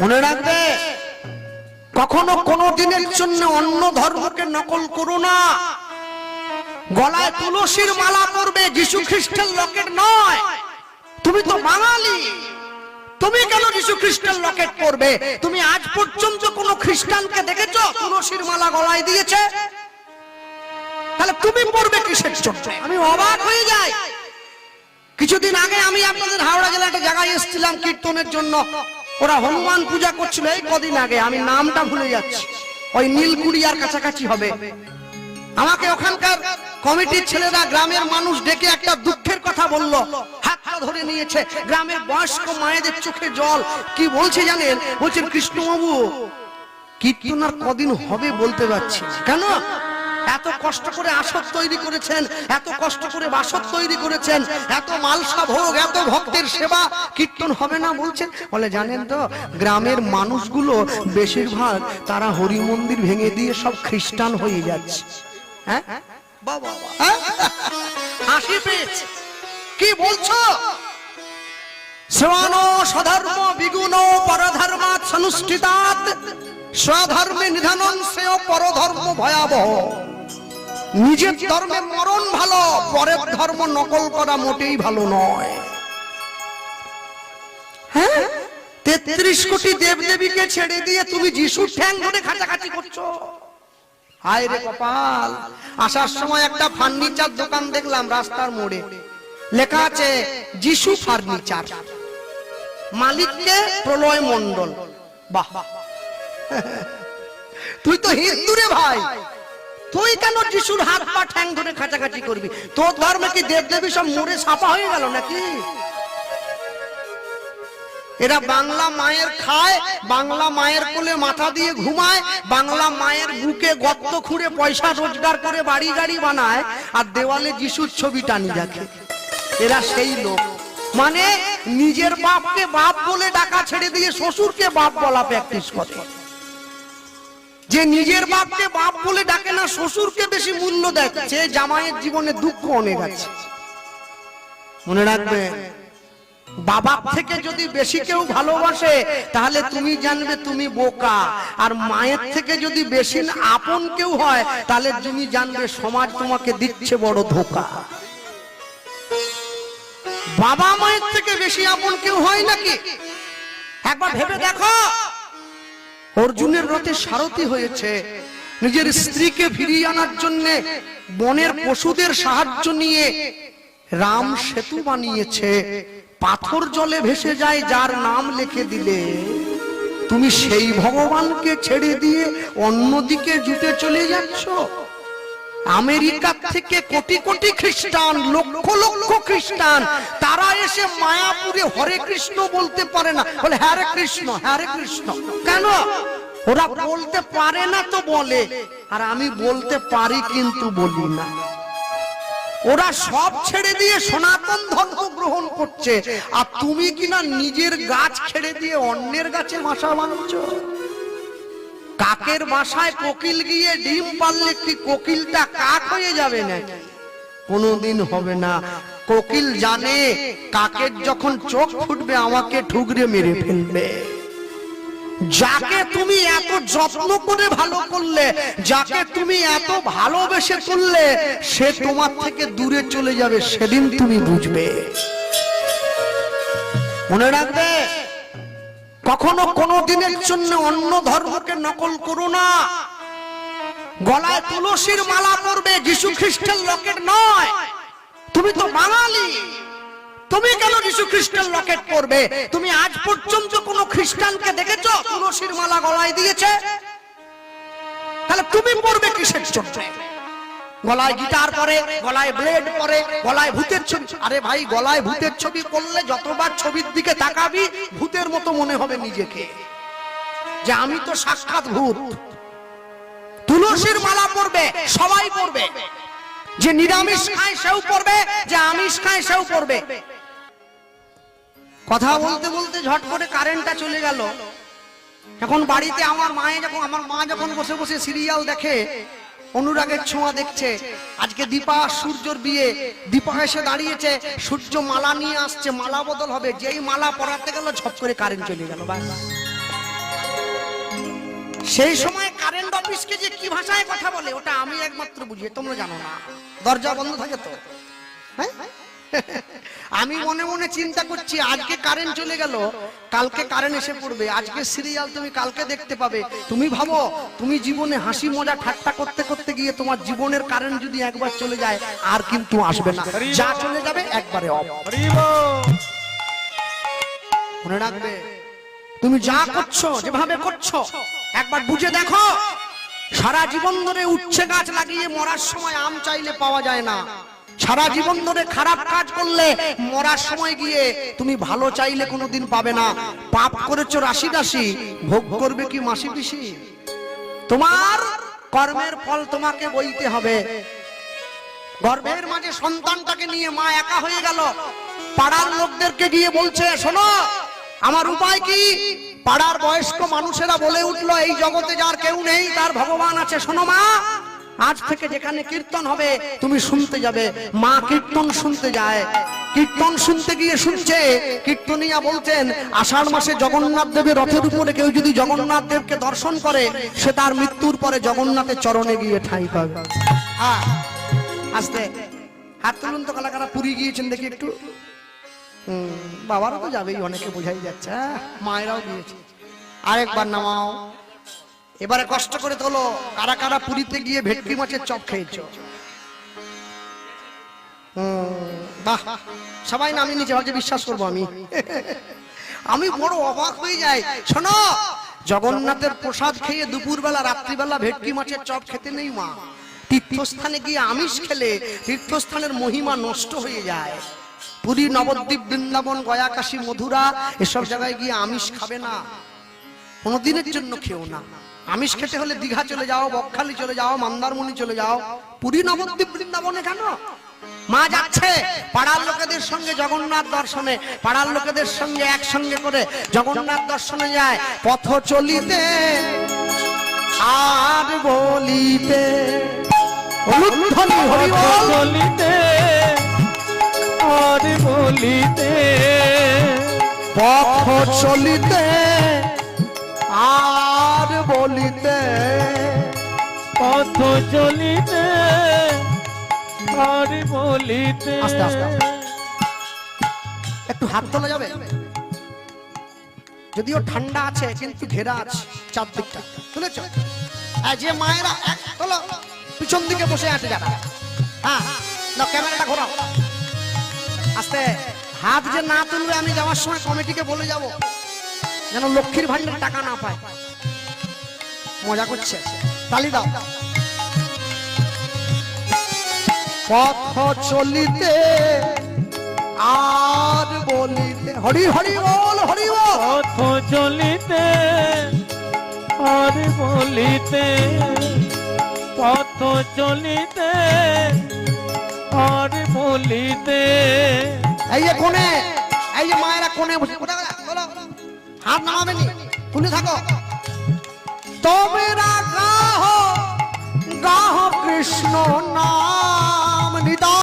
মনে রাখবে, কখনো কোনো দিনের জন্য অন্য ধর্মকে নকল করো না। গলায় তুলসীর মালা পরবে, যিশু খ্রিস্টের লকেট নয়। তুমি তো বাঙালি। তুমি কেন যিশু খ্রিস্টের লকেট পরবে? তুমি আজ পর্যন্ত কোন খ্রিস্টানকে দেখেছ? তুলসীর মালা গলায় দিয়েছে? তাহলে তুমি পড়বে কিসের জন্য? আমি অবাক হয়ে যাই। কিছুদিন আগে আমি আপনাদের হাওড়া জেলা একটা জায়গায় এসেছিলাম কীর্তনের জন্য। ওরা হনুমান পূজা করছিল এই কদিন আগে, আমি নামটা ভুলে যাচ্ছি। ওই নীলকুড়িয়ার কাছাকাছি হবে। আমাকে ওখানকার কমিটির ছেলেরা, গ্রামের মানুষ ডেকে একটা দুঃখের কথা বলল। ধরে নিয়েছে। গ্রামের বয়স্ক মায়েদের চোখে জল। কি বলছে জানেন? বলছেন কৃষ্ণবাবু আর কদিন হবে বলতে পারছি কেন? এত কষ্ট করে আসর তৈরি করেছেন, এত কষ্ট করে বাসর তৈরি করেছেন, এত মালসা ভোগ, এত ভক্তের সেবা, কীর্তন হবে না বলছেন? বলে জানেন তো, গ্রামের মানুষগুলো বেশিরভাগ তারা হরি মন্দির ভেঙে দিয়ে সব খ্রিস্টান হয়ে যাচ্ছে। হ্যাঁ? বাবা হ্যাঁ? কি বলছো? সধর্ম বিগুণ স্বধর্মে শ্রেয় পরধর্ম ভয়াবহ। নিজের ধর্মে মরণ ভালো, পরের ধর্ম নকল করা মোটেই ভালো নয়। হ্যাঁ? তেত্রিশ কোটি ছেড়ে দিয়ে তুমি ঠ্যাং ধরে খাচাখাচি করছ। হায় রে কপাল, আসার সময় একটা ফার্নিচার দোকান দেখলাম রাস্তার মোড়ে। লেখা আছে, যিশু ফার্নিচার। মালিককে প্রলয় মন্ডল বাহ। তুই তো হিন্দু রে ভাই। তুই কেন যিশুর হাত পা ঠ্যাং ধরে খাচাখাচি করবি? তোর ধর্মে কি দেবদেবী সব মরে ছাপা হয়ে গেল নাকি? এরা বাংলা মায়ের খায়, বাংলা মায়ের কোলে মাথা দিয়ে ঘুমায়, বাংলা মায়ের বুকে গর্ত খুঁড়ে পয়সা রোজগার করে বাড়ি গাড়ি বানায়, আর দেওয়ালে যিশুর ছবি টানি রাখে এরা সেই লোক। মানে নিজের বাপকে বাপ বলে ডাকা ছেড়ে দিয়ে শ্বশুরকে বাপ বলা প্র্যাকটিস করে। যে নিজের বাপকে বাপ বলে ডাকে না, শ্বশুরকে বেশি মূল্য সে জামাইয়ের জীবনে দুঃখ অনেক আছে। মনে রাখবেন বাবার থেকে যদি বেশি কেউ ভালোবাসে, তাহলে তুমি জানবে তুমি বোকা। আর মায়ের থেকে যদি বেশি আপন কেউ হয়, তাহলে তুমি জানবে সমাজ তোমাকে দিচ্ছে বড় ধোকা। বাবা মায়ের থেকে বেশি আপন কেউ হয় নাকি? একবার ভেবে দেখো। অর্জুনের রথে সারথী হয়েছে। নিজের স্ত্রীকে ফিরিয়ে আনার জন্য, বনের পশুদের সাহায্য নিয়ে রাম সেতু বানিয়েছে। পাথর জলে ভেসে যায়, যার নাম লিখে দিলে। তুমি সেই ভগবানকে ছেড়ে দিয়ে অন্যদিকে জুটে চলে যাচ্ছ? আমেরিকা থেকে কোটি কোটি খ্রিস্টান, লক্ষ লক্ষ খ্রিস্টান, তারা এসে মায়াপুরে হরে কৃষ্ণ বলতে পারে না। বলে হরে কৃষ্ণ হরে কৃষ্ণ। কেন? ওরা বলতে পারে না তো বলে, আর আমি বলতে পারি কিন্তু বলি না। ওরা সব ছেড়ে দিয়ে সনাতন ধর্ম গ্রহণ করছে। আর তুমি কিনা নিজের গাছ ছেড়ে দিয়ে অন্যের গাছে বাসা বাঁধছো? কাকের বাসায় কোকিল গিয়ে ডিম পারলে কি কোকিলটা কাক হয়ে যাবে না কোনোদিন হবে না। কোকিল জানে, কাকের যখন চোখ ফুটবে, আমাকে ঠুকরে মেরে ফেলবে। যাকে তুমি এত যত্ন করে ভালো করলে, যাকে তুমি এত ভালোবেসে তুললে, সে তোমার থেকে দূরে চলে যাবে, সেদিন তুমি বুঝবে। মনে রাখবে? কখনো কোনো দিনের জন্য অন্য ধর্মকে নকল করো না। গলায় তুলসীর মালা পরবে, যিশু খ্রিস্টের লকেট নয়। তুমি তো বাঙালি। তুমি কেন যিশু খ্রিস্টের লকেট পরবে? তুমি আজ পর্যন্ত কোন খ্রিস্টানকে দেখেছ? তুলসীর মালা গলায় দিয়েছে? তাহলে তুমি পড়বে কিসের জন্য? গলায় গিটার পরে, গলায় ব্লেড পরে, গলায় ভূতের ছবি। আরে ভাই, গলায় ভূতের ছবি করলে যতবার ছবির দিকে তাকাবি, ভূতের মতো মনে হবে নিজেকে। যে আমি তো সাক্ষাৎ ভূত। তুলসীর মালা পরবে, সবাই পরবে। যে নিরামিষ খায়, সেও পরবে, যে আমিষ খায়, সেও পরবে। কথা বলতে বলতে ঝট করে কারেন্টটা চলে গেল। এখন বাড়িতে আমার মায়ে যখন, আমার মা যখন বসে বসে সিরিয়াল দেখে অনুরাগের ছোঁয়া দেখছে। আজকে দীপা সূর্যর বিয়ে। দীপা এসে দাঁড়িয়েছে। সূর্য মালা নিয়ে আসছে। মালা বদল হবে। যেই মালা পরাতে গেল, ঝপ করে কারেন্ট চলে গেল, বাস। সেই সময় কারেন্ট অফিসকে যে কি ভাষায় কথা বলে, ওটা আমি একমাত্র বুঝি। তোমরা জানো না। দরজা বন্ধ থাকে তো? হ্যাঁ? আমি মনে মনে চিন্তা করছি আজকে কারেন্ট চলে গেল কালকে কারেন্ট এসে পড়বে আজকে সিরিয়াল তুমি কালকে দেখতে পাবে। তুমি ভাবো তুমি জীবনে হাসি মজা ঠাট্টা করতে করতে গিয়ে তোমার জীবনের কারেন্ট যদি একবার চলে যায় আর কিন্তু আসবে না। যা চলে যাবে একবারে অফ। মনে রাখবে তুমি যা করছ যেভাবে করছ একবার বুঝে দেখো। সারা জীবন ধরে উচ্ছে গাছ লাগিয়ে মরার সময় আম চাইলে পাওয়া যায় না। সারা জীবন ধরে খারাপ কাজ করলে, মরার সময় গিয়ে তুমি ভালো চাইলে কোনোদিন পাবে না। পাপ করেছ রাশি রাশি, ভোগ করবে কি মাসি পিসি? তোমার কর্মের ফল তোমাকে বইতে হবে। গর্ভের মাঝে সন্তানটাকে নিয়ে মা একা হয়ে গেল। পাড়ার লোকদেরকে গিয়ে বলছে, শোনো, আমার উপায় কি? পাড়ার বয়স্ক মানুষেরা বলে উঠল, এই জগতে যার কেউ নেই, তার ভগবান আছে। শোনো মা আজ থেকে যেখানে কীর্তন হবে তুমি শুনতে যাবে। মা কীর্তন শুনতে যায়। কীর্তন শুনতে গিয়ে শুনছে কীর্তনিয়া বলছেন আষাঢ় মাসে জগন্নাথ দেবের রথের উপরে কেউ যদি জগন্নাথ দেবকে দর্শন করে সে তার মৃত্যুর পরে জগন্নাথের চরণে গিয়ে ঠাঁই পাবে। হ্যাঁ আসতে। হাত তুলুন তো কালাকারা পুরী গিয়েছেন দেখি একটু। হুম, বাবারা তো যাবেই অনেকে বোঝাই যাচ্ছে আহ, মায়েরাও গিয়েছে। আরেকবার নামাও। এবারে কষ্ট করে তোলো। কারা কারা পুরীতে গিয়ে ভেটকি মাছের চপ খেয়েছো? বাহ, সবাই নামিয়ে নিচে ভাবছে বিশ্বাস করব আমি। আমি বড় অবাক হয়ে যাই। শোনো, জগন্নাথের প্রসাদ খেয়ে দুপুরবেলা, রাত্রিবেলা ভেটকি মাছের চপ খেতে নেই মা। তীর্থস্থানে গিয়ে আমিষ খেলে তীর্থস্থানের মহিমা নষ্ট হয়ে যায়। পুরী, নবদ্বীপ, বৃন্দাবন, গয়াকাশী মধুরা এসব জায়গায় গিয়ে আমিষ খাবে না। কোনোদিনের জন্য খেও না। আমিষ খেতে হলে দীঘা চলে যাও বকখালি চলে যাও মন্দারমণি চলে যাও। পুরী নবদ্বীপ বৃন্দাবনে কেন মা যাচ্ছে। পাড়ার লোকেদের সঙ্গে জগন্নাথ দর্শনে। পাড়ার লোকেদের সঙ্গে একসঙ্গে করে জগন্নাথ দর্শনে যায়। পথ চলিতে আর বলিতে। বলিতে আর বলিতে পথ চলিতে আর পথ চলিতে আর বলিতে। একটু হাত তোলা যাবে? যদিও ঠান্ডা আছে, কিন্তু ঘেরা আছে, চারদিকটা। আর যে মায়েরা তোলো, পিছন দিকে বসে আছে যারা। হ্যাঁ না ক্যামেরাটা ঘোরাও। আস্তে, হাত যে না তুলবে, আমি যাওয়ার সময় কমিটিকে বলে যাব, যেন লক্ষ্মীর ভান্ডার টাকা না পায়। মজা করছে। তালি দাও। পথ চলিতে আর বলিতে হরি হরি বল হরি বল। পথ চলিতে আর বলিতে পথ চলিতে আর বলিতে। এই যে কোণে এই যে মায়েরা কোণে বসে। হাত নামাবেনি তুলে থাকো। তোমরা গাহ গাহ কৃষ্ণ নাম।